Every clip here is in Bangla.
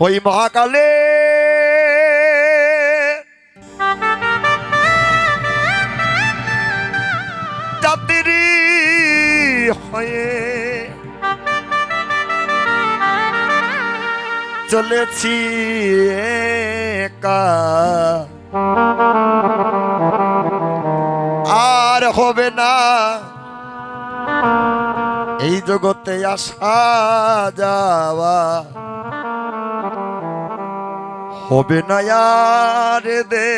ওই মহাকালে। যাত্রী হয়ে চলেছি একা। আর হবে না। এই জগতে আসা যাওয়া। হবে না আর দে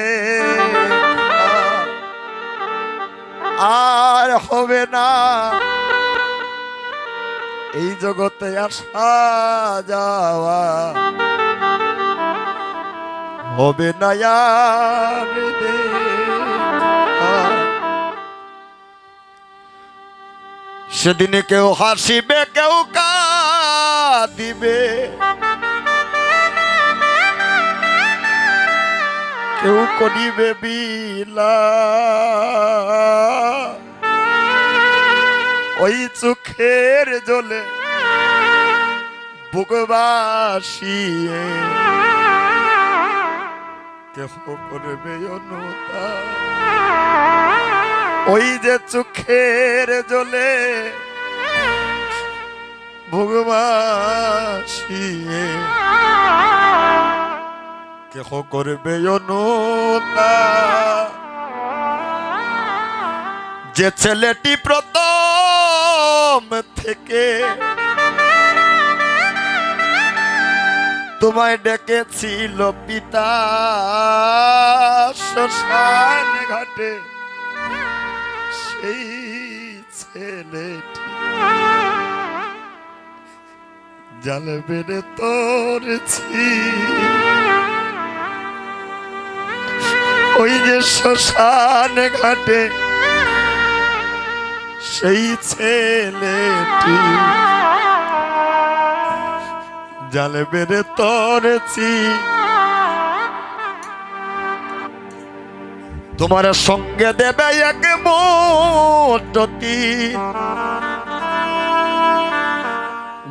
আর হবে না। এই জগতে আসা যাওয়া হবে না আর দেখা। সেদিনে কেউ হাসিবে, কেউ কাঁদিবে। কেউ করিবে বিলা ওই চোখের জলে বুকবাসিয়ে কেহ করবে অনুতা। ওই যে চোখের জলে ভগবাসিয়ে কেহ করবে যে ছেলেটি প্রথম থেকে তোমায় ডেকেছিল পিতা, শ্মশান ঘাটে, সেই ছেলেটি জালে বেড়ে তোরছি ওই যে শ্মশান ঘাটে, সেই ছেলেটি জালে বেড়ে তরেছি। তোমার সঙ্গে দেবে এক মোটতি।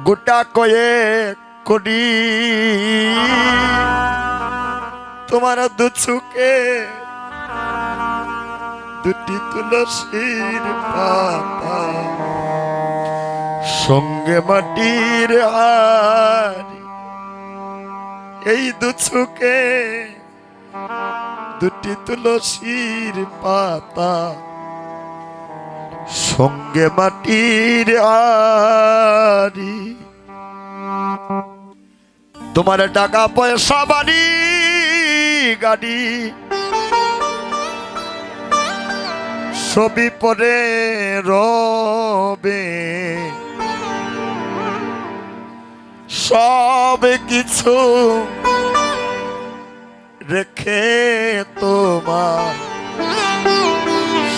গোটা কয়ে করি তোমার দুচুকে দুটি তুলসীর পাতা। সঙ্গে মাটির হাড়ি এই দুচুকে দুটি তুলসীর পাতা। সঙ্গে মাটির আরি তোমার টাকা পয়সা বাড়ি। গাড়ি। ছবি পরে রবে। সব কিছু রেখে তোমার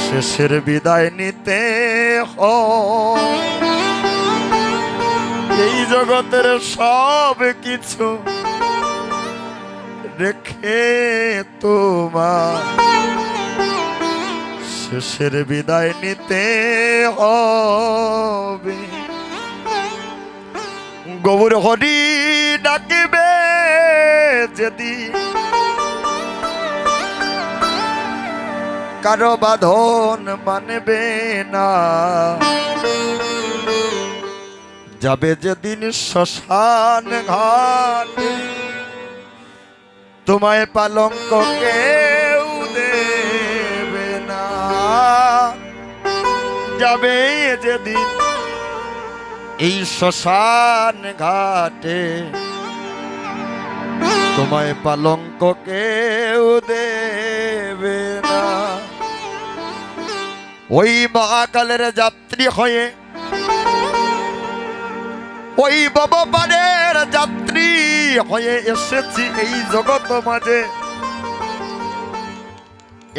শেষের বিদায় নিতে এই জগতের সব কিছু রেখে তোমার শেষের বিদায় নিতে হবে। গোবর হরি ডাকিবে যদি। কারও বাঁধন মানবে না। যাবে যেদিন শ্মশান ঘাটে। তোমায় পালঙ্ক কেউ দেবে না। যাবে যেদিন এই শ্মশান ঘাটে। তোমায় পালঙ্ক কেউ দেবে না। ওই মহাকালের যাত্রী হয়ে ওই বাবার যাত্রী হয়ে এসেছি এই জগৎ মাঝে।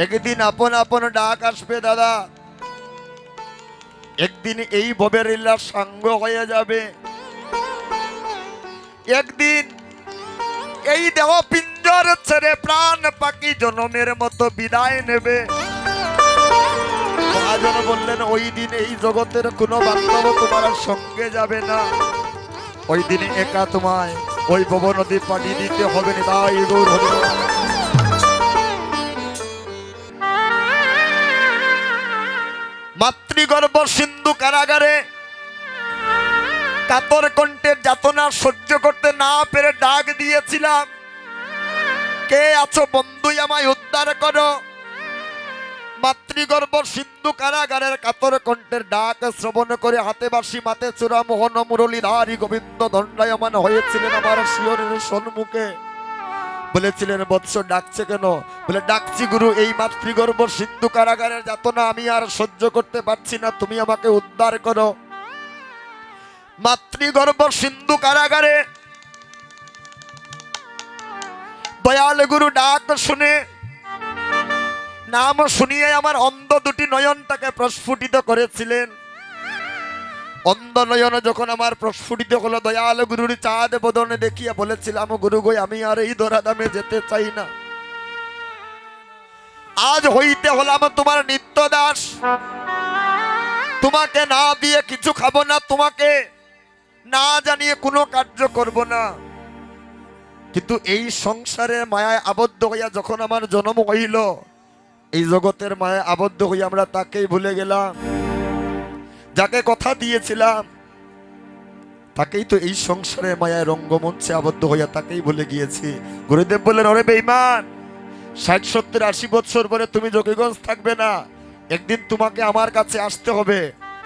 একদিন আপন আপন ডাক আসবে দাদা। একদিন এই ভবের ইল্লার সাঙ্গ হয়ে যাবে। একদিন এই দেহ পিঞ্জর ছেড়ে প্রাণ পাখি জনমের মতো বিদায় নেবে। মহাজন বললেন, ওই দিন এই জগতের কোনো বান্ধব তোমার সঙ্গে যাবে না। ওই দিন একা তোমায় ওই ভব নদী পানি দিতে হবে তাই গৌর হরি বল। মাতৃগর্ভ সিন্ধু কারাগারে কাতর কণ্ঠের যাতনা সহ্য করতে না পেরে ডাক দিয়েছিলাম কে আছো বন্ধুই আমায় উদ্ধার করো মাতৃগর্ভ সিন্ধু কারাগারের কাতর কণ্ঠের ডাক শ্রবণ করে হাতে বাসি মাতে চূড়া মোহন মুরলীধারী গোবিন্দ দণ্ডায়মান হয়েছিলেন আমার শিয়রের সম্মুখে বলেছিলেন, বৎস, ডাকছে কেন? বলে, ডাকছি গুরু, এই মাতৃগর্ভ সিন্ধু কারাগারের যাতনা আমি আর সহ্য করতে পারছি না, তুমি আমাকে উদ্ধার করো। মাতৃগর্ভ সিন্ধু কারাগারে দয়াল গুরু ডাক শুনে নাম শুনিয়ে আমার অন্ধ দুটি নয়নটাকে প্রস্ফুটিত করেছিলেন। অন্ধ নয়ন যখন আমার প্রস্ফুটিত হলো, দয়াল গুরুর চাঁদ বদনে দেখিয়া বলেছিলাম, গুরু গই আমি আর এই দরাদামে যেতে চাই না। আজ হইতে হলাম তোমার নিত্য দাস তোমাকে না দিয়ে কিছু খাব না, তোমাকে না জানিয়ে কোনো কার্য করব না। কিন্তু এই সংসারের মায়ায় আবদ্ধ হইয়া যখন আমার জন্ম হইল এই জগতের মায়ায় আবদ্ধ হইয়া আমরা তাকেই ভুলে গেলাম। যাকে কথা দিয়েছিলাম, তাকেই তো এই সংসারে মায়ায় রঙ্গমঞ্চে আবদ্ধ হইয়া তাকেই ভুলে গিয়েছি। গুরুদেব বললেন অরে বেইমান ষাট, সত্তর, আশি বছর পরে তুমি যোগীগঞ্জ থাকবে না। একদিন তোমাকে আমার কাছে আসতে হবে,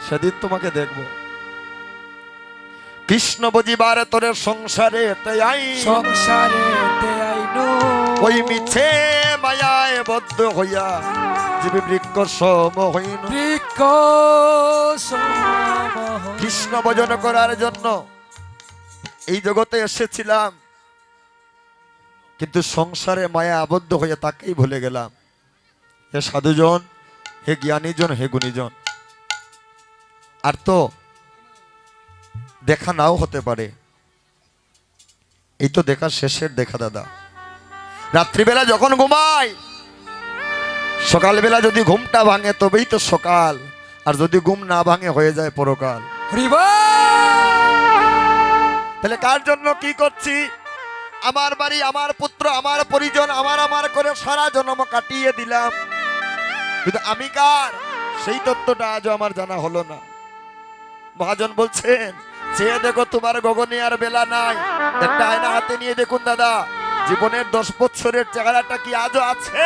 সেদিন তোমাকে দেখব। কৃষ্ণ বুঝিবার তোরে সংসারে তাই আই সংসারে আইনু ওই মিছে মায়ায় বদ্ধ হইয়া। জীবী বৃক্ষ সম হইন। বৃক্ষ। কৃষ্ণ ভজন করার জন্য এই জগতে এসেছিলাম। কিন্তু সংসারে মায়া আবদ্ধ হয়ে তাকেই ভুলে গেলাম। হে সাধুজন হে জ্ঞানীজন হে গুণীজন। আর তো দেখা নাও হতে পারে। এই তো দেখা শেষের দেখা দাদা। রাত্রিবেলা যখন ঘুমাই সকালবেলা যদি ঘুমটা ভাঙে তবেই তো সকাল। আর যদি ঘুম না ভাঙে হয়ে যায় পরকাল। তাহলে কার জন্য কি করছি? আমার বাড়ি আমার পুত্র আমার পরিজন আমার আমার করে সারা জন্ম কাটিয়ে দিলাম। কিন্তু আমি কার? সেই তত্ত্বটা আজও আমার জানা হলো না। মহাজন বলছেন চেয়ে দেখো তোমার গগনে আর বেলা নাই। একটা আয়না হাতে নিয়ে দেখুন দাদা। জীবনের দশ বছরের চেহারাটা কি আজও আছে?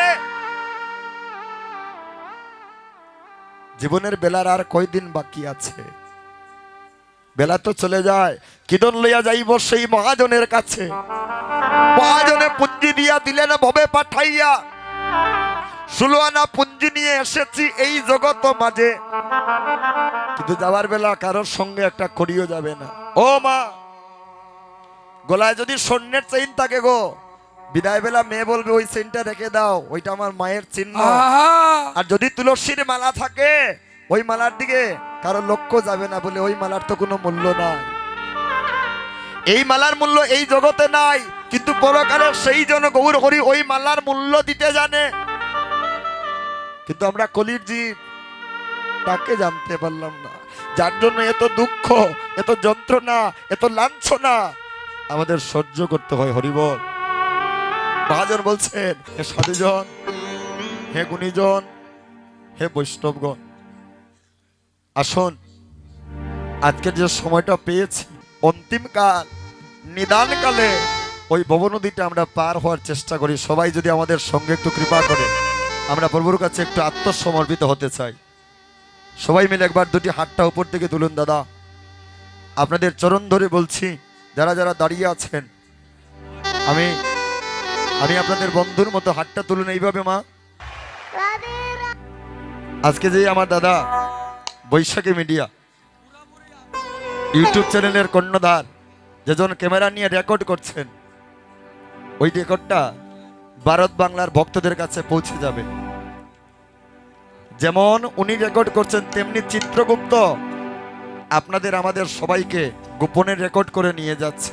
জীবনের বেলার আর কয়দিন বাকি আছে? বেলা তো চলে যায়, কিদন লইয়া যাইব সেই মহাজনের কাছে? মহাজনে পুঞ্জি দিয়া দিলেন, ভবে পাঠাইয়া। ষোলোয়ানা পুঞ্জি নিয়ে এসেছি এই জগৎ মাঝে। কিন্তু যাওয়ার বেলা কারোর সঙ্গে একটা করিও যাবে না। ও মা, গলায় যদি স্বর্ণের চেইন থাকে গো বিদায় বেলা মেয়ে বলবে ওই চেইনটা রেখে দাও ওইটা আমার মায়ের চিহ্ন। আর যদি তুলসীর মালা থাকে ওই মালার দিকে কারও লক্ষ্য যাবে না বলে ওই মালার তো কোনো মূল্য নাই। এই মালার মূল্য এই জগতে নাই কিন্তু পরকালে সেই জন গৌর হরি ওই মালার মূল্য দিতে জানে। কিন্তু আমরা কলির জীব তাকে জানতে পারলাম না। যার জন্য এত দুঃখ এত যন্ত্রণা এত লাঞ্ছনা আমাদের সহ্য করতে হয় হরিবল মহাজন বলছেন, হে সাধুজন, হে গুণীজন, হে বৈষ্ণবগণ, আসুন, আজকের যে সময়টা পেয়েছি অন্তিমকাল নিদানকালে ওই ভব নদীটা আমরা পার হওয়ার চেষ্টা করি। সবাই যদি আমাদের সঙ্গে একটু কৃপা করে, আমরা প্রভুর কাছে একটু আত্মসমর্পিত হতে চাই। সবাই মিলে একবার দুটি হাতটা উপর থেকে তুলুন, দাদা। আপনাদের চরণ ধরে বলছি, যারা যারা দাঁড়িয়ে আছেন, আমি আমি আপনাদের বন্ধুর মতো হাতটা তুলুন এইভাবে, মা। আজকে যে আমার দাদা বৈশাখী মিডিয়া ইউটিউব চ্যানেলের কর্ণধার যেজন ক্যামেরা নিয়ে রেকর্ড করছেন, ওই রেকর্ডটা ভারত বাংলার ভক্তদের কাছে পৌঁছে যাবে। যেমন উনি রেকর্ড করছেন, তেমনি চিত্রগুপ্ত আপনাদের আমাদের সবাইকে গোপনে রেকর্ড করে নিয়ে যাচ্ছে।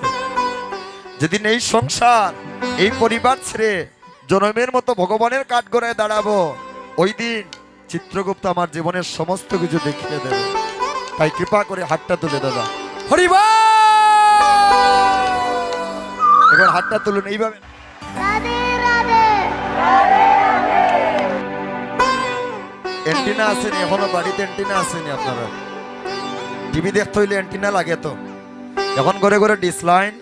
যেদিন এই সংসার এই পরিবার ছেড়ে জনমের মতো ভগবানের কাঠগড়ায় দাঁড়াবো ওই দিন চিত্রগুপ্ত আমার জীবনের সমস্ত কিছু দেখিয়ে দেবে। তাই কৃপা করে হাতটা তুলে দাদা! একবার হাতটা তুলুন এইভাবে। অ্যান্টিনা আসেনি এখনও বাড়িতে অ্যান্টিনা আসেনি আপনারা। টিভি দেখতে হইলে অ্যান্টিনা লাগে তো। এখন ঘরে ঘরে ডিসলাইন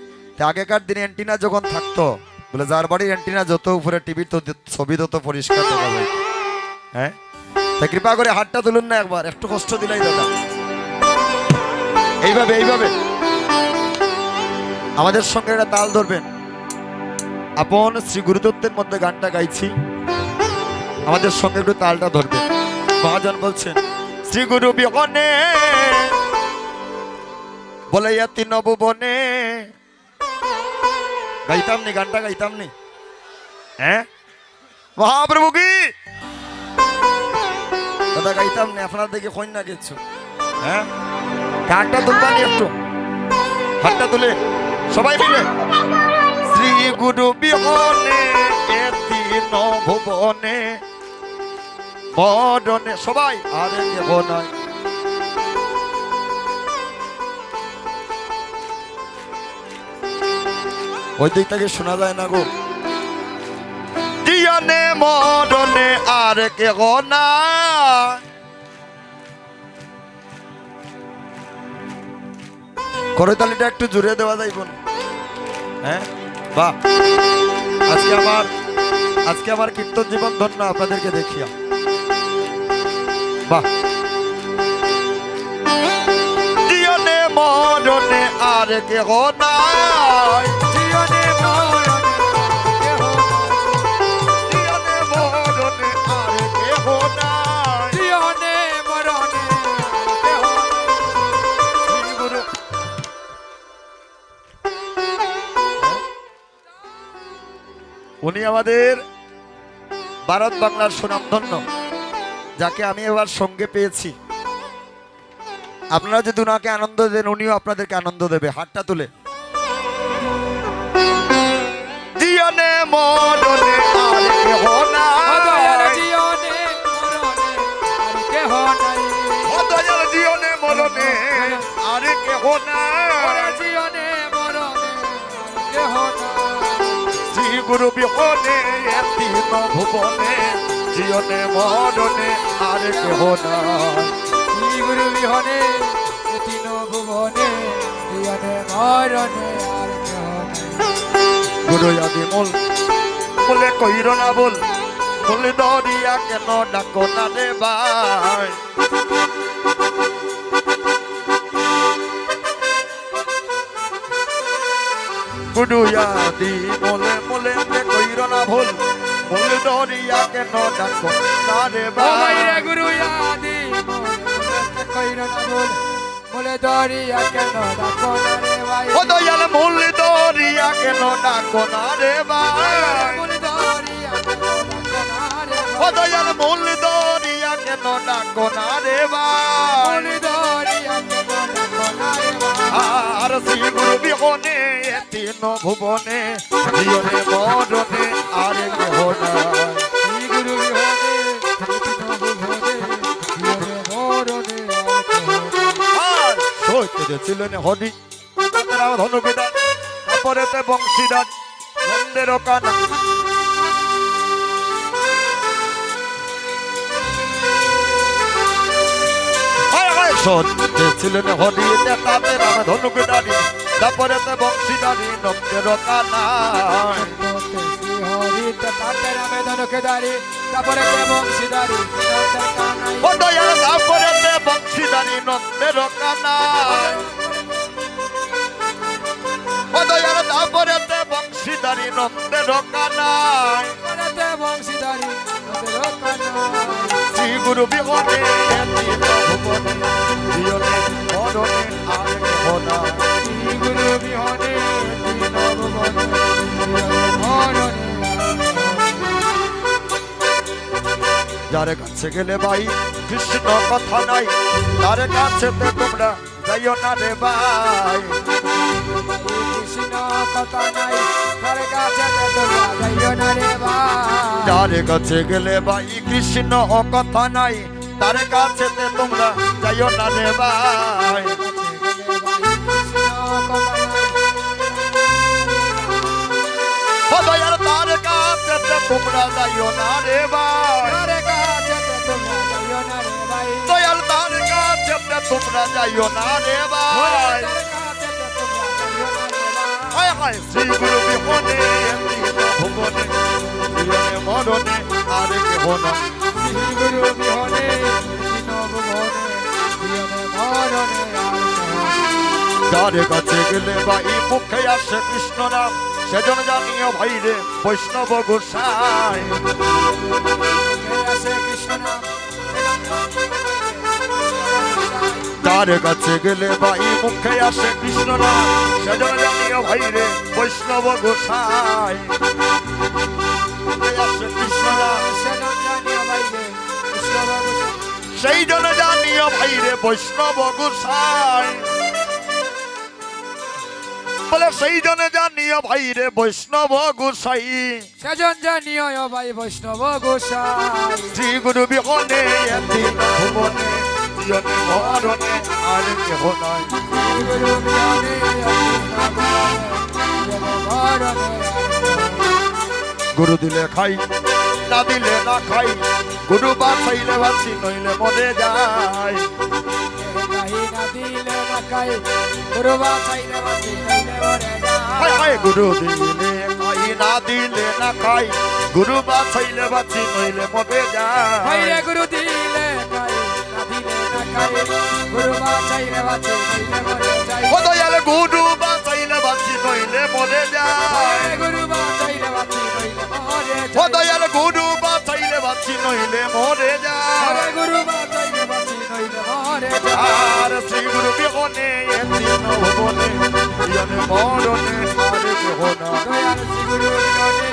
আগেকার দিনে অ্যান্টিনা যখন থাকতো, বলে যার বাড়ির অ্যান্টিনা যত উপরে টিভির তো ছবি তত পরিষ্কার দেখা যায়। হ্যাঁ? তা কৃপা করে হাতটা তুলুন না একবার, একটু কষ্ট দিলাই দাদা। এইভাবে এইভাবে। আমাদের সঙ্গে একটা তাল ধরবেন। আপন শ্রী গুরুদত্তের মধ্যে গানটা গাইছি। আমাদের সঙ্গে একটু তালটা ধরবেন। মহাজন বলছেন, শ্রী গুরু বিহনে বলে ইয়াতি নববনে গাইতাম নি গানটা গাইতাম নি হ্যাঁ মহাপ্রভু কি দাদা গাইতাম নি আপনার দেখে কই না কিছু হ্যাঁ গানটা তুলবানি একটু হাতটা তুলে সবাই মিলে শ্রী গুরু বিহনে এতি নভুবনে মরণে সবাই আরে কেহ নয় ওই দিক থেকে শোনা যায় না গো। দিয়নে মরণে আর না করতালিটা একটু জুড়ে দেওয়া যাইব হ্যাঁ? বাহ আজকে আমার আজকে আমার কীর্তন জীবন ধন্য আপনাদেরকে দেখিয়া। বাহ মরণে আর কেহ নাই। উনি আমাদের ভারত বাংলার সুনামধন্য যাকে আমি এবার সঙ্গে পেয়েছি। আপনারা যদি ওনাকে আনন্দ দেন উনিও আপনাদেরকে আনন্দ দেবে হাতটা তুলে। মরণে আর কেহ নাই। অদয়াল জীবনে মরণে আর কেহ নাই। গুরু বিহনে তিন ভুবনে জীবনে মরণে আর কেহ নাই। গুরু বিহনে তিন ভুবনে জীবনে মরণে আর গুরু আদি মূল বলে কইর না বল বলে দরিয়া কেন ডাকো না রে ভাই গুরু আদি বলে বলে কইর না ভুল বলে দরিয়া কেন ডাকো না রে ভাই রে ভাই গুরু ইয়াদি মোরে কইর না বল মোলে দরিয়া কেন ডাকো না রে ভাই ও দয়াল দরিয়া কেন ডাকো না রে দয়াল মূল দরিয়া কেন ডাকো না রে আর শ্রী গুরু বিহনে তিন ভুবনে জীবনে মরণে, আর কেহ নাই। শ্রী গুরু বিহনে তিন ভুবনে জীবনে মরণে আর কেহ নাই আর সৈত্য ছিলেন হরি তারা ধনুবিদান তারপরে তে বংশীদান নন্দের কানা ছিলেন বংশীদানি নন্দের কানা বংশীদানি নন্দের কানা তারপরে তে বংশীদানি নন্দের কানা বংশীদারি শ্রী গুরু বিহনে তিন ভুবনে জীবনে মরণে আর কেহ নাই। গুরু বিহনে মরণে। যার কাছে গেলে ভাই কৃষ্ণ কথা নাই তার কাছে তোমরা যাইও না রে ভাই। কথা নাই। তার কাছে তোমরা যাইও না রে ভাই যার কাছে গেলে ভাই কৃষ্ণ ও কথা নাই তার কাছে তোমরা যাইও না রে ভাই। তোমরা যাইও না রে ভাই। তার কাছেতে তোমরা যাইও না রে ভাই। দয়াল তার কাছে তোমরা যাইও না রে ভাই। ভাই হায় হায় শ্রী গুরু বিহনে ভুবনে জীবনে মরণে আর কেহ না শ্রী গুরু বিহনে যার কাছে গেলে বৈষ্ণব গোসাই কৃষ্ণ যার কাছে গেলে এই মুখে আসে কৃষ্ণ নাম সেজন জানিও ভাই রে বৈষ্ণব গোসাই। সেই জন জানিও ভাই রে বৈষ্ণব গোসাই। বলে সেই জন জানিও ভাই রে বৈষ্ণব গোসাই। সেজন জানিও ভাই বৈষ্ণব গোসাই। শ্রী গুরু বিহনে ভুবনে গুরু দিলে খাই, না দিলে না খাই, গুরু বাঁচাইলে বাঁচি নইলে মরে যায় গুরু বাঁচাইলে বাঁচি নাইলে হায় যায় গুরু দিলে খাই, না দিলে না খাই, গুরু বাঁচাইলে বাঁচি নইলে মরে যায় গুরু দিলে কাই গুরু বাঁচাইলে বাঁচি নাইলে মরে যায় ও দয়াল গুরু বাঁচাইলে বাঁচি নইলে মরে যায় গুরু বাঁচাইলে বাঁচি নাইলে মরে ও যায় দয়াল গুরু বাঁচাইলে বাঁচি নইলে মরে যায় গুরু বাঁচাইলে বাঁচি নাইলে মরে যায় আর শ্রী গুরু বিহনে এদিন ভুবনে জীবনে মরণে আর কেহ না দয়াল শ্রী গুরু বিননে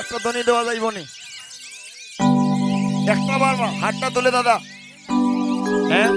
একটা ধ্বনি দেওয়া যাইব নি। একটা বার মা হাতটা তুলে দাদা। হ্যাঁ?